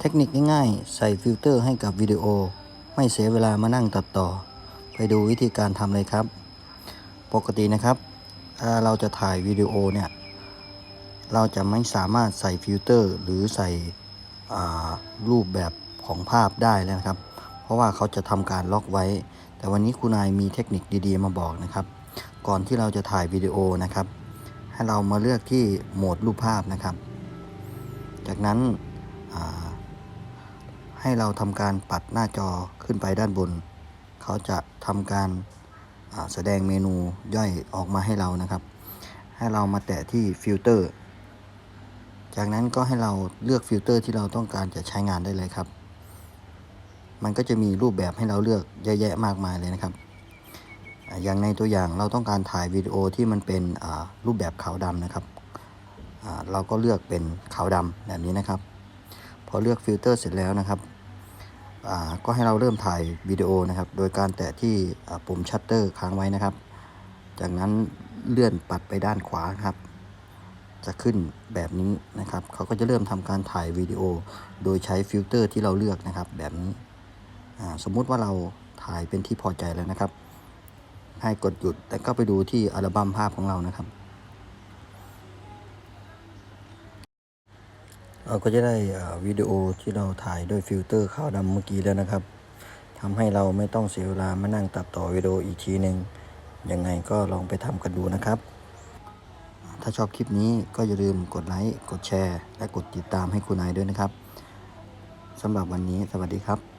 เทคนิคง่ายๆ ใส่ฟิลเตอร์ให้กับวิดีโอ ไม่เสียเวลามานั่งตัดต่อ ไปดูวิธีการทำเลยครับ ปกตินะครับถ้าเราจะถ่ายวิดีโอเนี่ย เราจะไม่สามารถใส่ฟิลเตอร์หรือใส่รูปแบบของภาพได้แล้วนะครับ เพราะว่าเขาจะทำการล็อกไว้ แต่วันนี้คุณนายมีเทคนิคดีๆ มาบอกนะครับ ก่อนที่เราจะถ่ายวิดีโอนะครับ ให้เรามาเลือกที่โหมดรูปภาพนะครับ จากนั้น ให้เราทำการปัดหน้าจอขึ้นไปด้านบน เขาจะทำการแสดงเมนูย่อยออกมาให้เรานะครับ ให้เรามาแตะที่ฟิลเตอร์ จากนั้นก็ให้เราเลือกฟิลเตอร์ที่เราต้องการจะใช้งานได้เลยครับ มันก็จะมีรูปแบบให้เราเลือกเยอะแยะมากมายเลยนะครับ อย่างในตัวอย่างเราต้องการถ่ายวิดีโอที่มันเป็นรูปแบบขาวดำนะครับเราก็เลือกเป็นขาวดำแบบนี้นะครับ พอเลือกฟิลเตอร์เสร็จแล้วนะครับอ่าก็ให้เราเริ่มถ่ายวิดีโอนะครับ โดยการแตะที่ปุ่มชัตเตอร์ค้างไว้นะครับ จากนั้นเลื่อนปัดไปด้านขวาครับ จะขึ้นแบบนี้นะครับ เขาก็จะเริ่มทำการถ่ายวิดีโอ โดยใช้ฟิลเตอร์ที่เราเลือกนะครับ แบบนี้อ่าสมมุติว่าเราถ่ายเป็นที่พอใจแล้วนะครับ ให้กดหยุดแล้วก็ไปดูที่อัลบั้มภาพของเรานะครับ เราก็จะได้วิดีโอที่เราถ่ายด้วยฟิลเตอร์ขาวดำเมื่อกี้แล้วนะครับทำให้เราไม่ต้องเสียเวลามานั่งตัดต่อวิดีโออีกทีหนึ่งยังไงก็ลองไปทำกันดูนะครับ ถ้าชอบคลิปนี้ก็อย่าลืมกดไลค์ กดแชร์ และกดติดตามให้คุณนายด้วยนะครับสำหรับวันนี้สวัสดีครับ